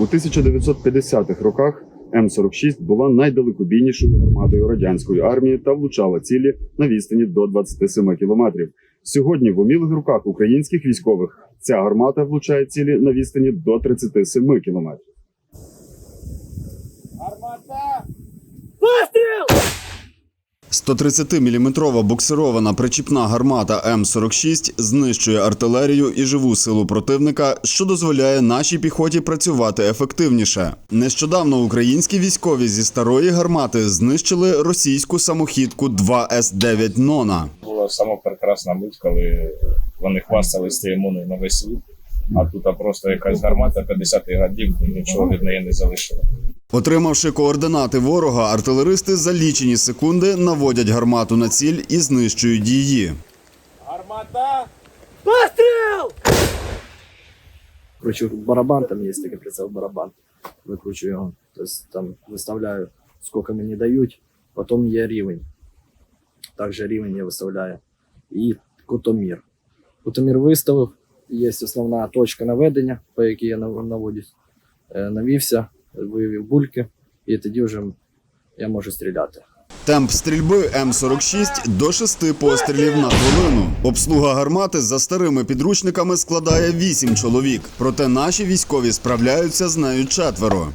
У 1950-х роках М-46 була найдалекобійнішою гарматою радянської армії та влучала цілі на відстані до 27 кілометрів. Сьогодні в умілих руках українських військових ця гармата влучає цілі на відстані до 37 кілометрів. 130-мм буксирована причіпна гармата М-46 знищує артилерію і живу силу противника, що дозволяє нашій піхоті працювати ефективніше. Нещодавно українські військові зі старої гармати знищили російську самохідку 2С-9 Нона. була сама прекрасна мить, коли вони хвастались цією муною на весь світ. А тут просто якась гармата 50-х годів, нічого від неї не залишило. Отримавши координати ворога, артилеристи за лічені секунди наводять гармату на ціль і знищують її. Гармата! Постріл! кручу барабан, там є такий прицел барабан. Викручую його. Тобто там виставляю, скільки мені дають, потім є рівень. Також рівень я виставляю. І кутомір. Кутомір виставив, є основна точка наведення, по якій я наводюсь. Е, Навівся, вивів бульки, і тоді вже я можу стріляти. Темп стрільби М-46 до 6 пострілів на хвилину. Обслуга гармати за старими підручниками складає 8 чоловік. Проте наші військові справляються з нею четверо.